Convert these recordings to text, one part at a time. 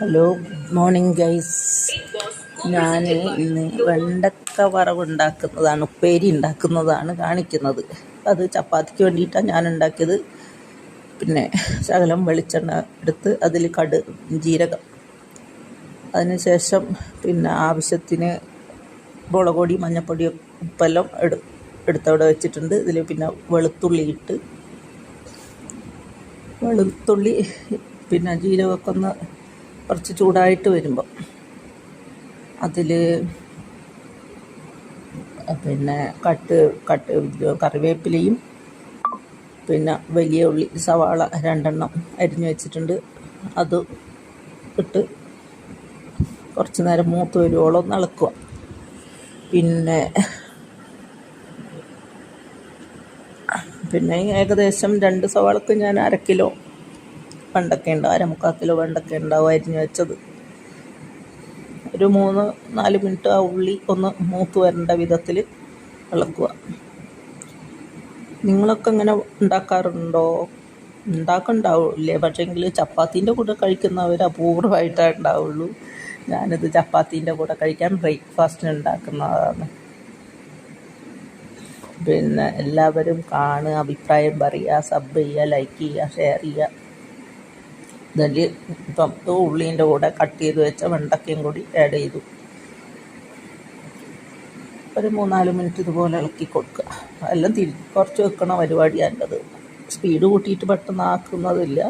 Hello good morning guys ഞാൻ ഇന്ന് വെണ്ടക്ക വറവ് ഉണ്ടാക്കുന്നതാണ് ഉപ്പേരി ഉണ്ടാക്കുന്നതാണ് കാണിക്കുന്നത്. അത് ചപ്പാത്തിക്ക് വേണ്ടിയിട്ടാണ് ഞാൻ ഉണ്ടാക്കിയത് പിന്നെ ശകലം വെളിച്ചെണ്ണ എടുത്ത് അതിൽ കട് ജീരകം. അതിനുശേഷം പിന്നെ ആവശ്യത്തിന് മുളകൊടി മഞ്ഞപ്പൊടി ഉപ്പെല്ലാം എടു എടുത്തവിടെ വെച്ചിട്ടുണ്ട്. ഇതിൽ പിന്നെ വെളുത്തുള്ളി ഇട്ട് വെളുത്തുള്ളി പിന്നെ ജീരകമൊക്കെ ഒന്ന് കുറച്ച് ചൂടായിട്ട് വരുമ്പോൾ അതിൽ പിന്നെ കട്ട് കട്ട് കറിവേപ്പിലയും പിന്നെ വലിയ ഉള്ളി സവാള രണ്ടെണ്ണം അരിഞ്ഞു വെച്ചിട്ടുണ്ട്. അത് ഇട്ട് കുറച്ച് നേരം മൂത്ത് വരുവോളം ഒന്ന് പിന്നെ പിന്നെ ഏകദേശം രണ്ട് സവാളക്ക് ഞാൻ അര കിലോ വെണ്ടക്ക ഉണ്ടാവും അരമുക്കാൽ കിലോ പണ്ടൊക്കെ ഉണ്ടാവും അരിഞ്ഞ് വെച്ചത്. ഒരു മൂന്ന് നാല് മിനിറ്റ് ആ ഉള്ളി ഒന്ന് മൂത്ത് വരേണ്ട വിധത്തിൽ ഇളക്കുക. നിങ്ങളൊക്കെ ഇങ്ങനെ ഉണ്ടാക്കാറുണ്ടോ? ഉണ്ടാക്കുന്നുണ്ടാവില്ലേ പക്ഷേങ്കിൽ ചപ്പാത്തീന്റെ കൂടെ കഴിക്കുന്നവർ അപൂർവമായിട്ടേ ഉണ്ടാവുള്ളൂ. ഞാനിത് ചപ്പാത്തീന്റെ കൂടെ കഴിക്കാൻ ബ്രേക്ക്ഫാസ്റ്റിന് ഉണ്ടാക്കുന്നതാണ്. പിന്നെ എല്ലാവരും കാണുക അഭിപ്രായം പറയുക സബ് ചെയ്യുക ലൈക്ക് ചെയ്യുക ഷെയർ ചെയ്യുക. ഇതിൽ പത്ത് ഉള്ളീന്റെ കൂടെ കട്ട് ചെയ്ത് വെച്ച വെണ്ടക്കയും കൂടി ആഡ് ചെയ്തു. ഒരു മൂന്നാൽ മിനിറ്റ് ഇതുപോലെ ഇളക്കി കൊടുക്കുക എല്ലാം തിരി കുറച്ച് വെക്കണ പരിപാടിയാണ് അത് സ്പീഡ് കൂട്ടിയിട്ട് പെട്ടെന്ന് ആക്കുന്നതില്ല.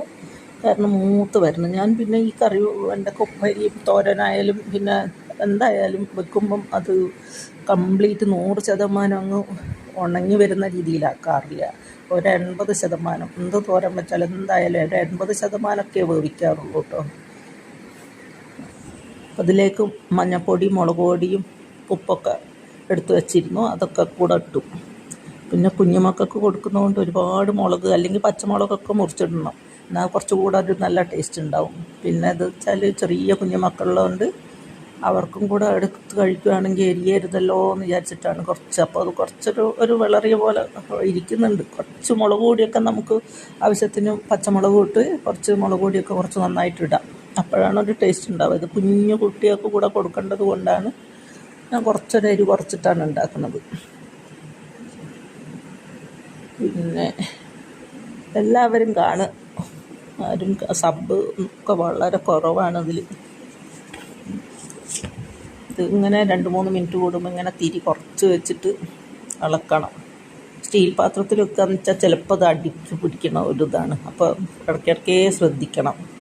കാരണം മൂത്ത് വരണം. ഞാൻ പിന്നെ ഈ കറി വെണ്ടക്ക ഉപ്പരി തോരനായാലും പിന്നെ എന്തായാലും വെക്കുമ്പം അത് കംപ്ലീറ്റ് നൂറ് ശതമാനം അങ്ങ് ഉണങ്ങി വരുന്ന രീതിയിലാക്കാറില്ല ഒരു എൺപത് ശതമാനം. എന്ത് തോരൻ വെച്ചാൽ എന്തായാലും ഒരു എൺപത് ശതമാനമൊക്കെ വേവിക്കാറുള്ളൂ കേട്ടോ. അതിലേക്ക് മഞ്ഞൾപ്പൊടി മുളക് പൊടിയും ഉപ്പൊക്കെ എടുത്തു വച്ചിരുന്നു. അതൊക്കെ കൂടെ ഇട്ടു. പിന്നെ കുഞ്ഞുമക്കൾക്ക് കൊടുക്കുന്നതുകൊണ്ട് ഒരുപാട് മുളക് അല്ലെങ്കിൽ പച്ചമുളകൊക്കെ മുറിച്ചിടണം. എന്നാൽ കുറച്ചുകൂടെ ഒരു നല്ല ടേസ്റ്റ് ഉണ്ടാവും. പിന്നെ ഇത് വെച്ചാൽ ചെറിയ കുഞ്ഞുമക്കളുള്ളതുകൊണ്ട് അവർക്കും കൂടെ എടുത്ത് കഴിക്കുകയാണെങ്കിൽ എരിയരുതല്ലോ എന്ന് വിചാരിച്ചിട്ടാണ് കുറച്ച്. അപ്പോൾ അത് കുറച്ചൊരു ഒരു വിളറിയ പോലെ ഇരിക്കുന്നുണ്ട്. കുറച്ച് മുളക് പൊടിയൊക്കെ നമുക്ക് ആവശ്യത്തിന് പച്ചമുളക് ഇട്ട് കുറച്ച് മുളക് പൊടിയൊക്കെ കുറച്ച് നന്നായിട്ട് ഇടാം. അപ്പോഴാണ് ഒരു ടേസ്റ്റ് ഉണ്ടാവുക. ഇത് കുഞ്ഞു കുട്ടികൾക്ക് കൂടെ കൊടുക്കേണ്ടത് കൊണ്ടാണ് ഞാൻ കുറച്ചൊരു അരി കുറച്ചിട്ടാണ് ഉണ്ടാക്കുന്നത്. പിന്നെ എല്ലാവരും കാണും. ആരും സബ് ഒക്കെ വളരെ കുറവാണ് അതിൽ ഇത് ഇങ്ങനെ രണ്ട് മൂന്ന് മിനിറ്റ് കൂടുമ്പോൾ ഇങ്ങനെ തിരി കുറച്ച് വെച്ചിട്ട് ഇളക്കണം സ്റ്റീൽ പാത്രത്തിൽ വെക്കുകയെന്ന് വെച്ചാൽ ചിലപ്പോൾ അത് അടിച്ച് പിടിക്കണ ഒരു അപ്പോൾ ഇടയ്ക്കിടയ്ക്കേ ശ്രദ്ധിക്കണം.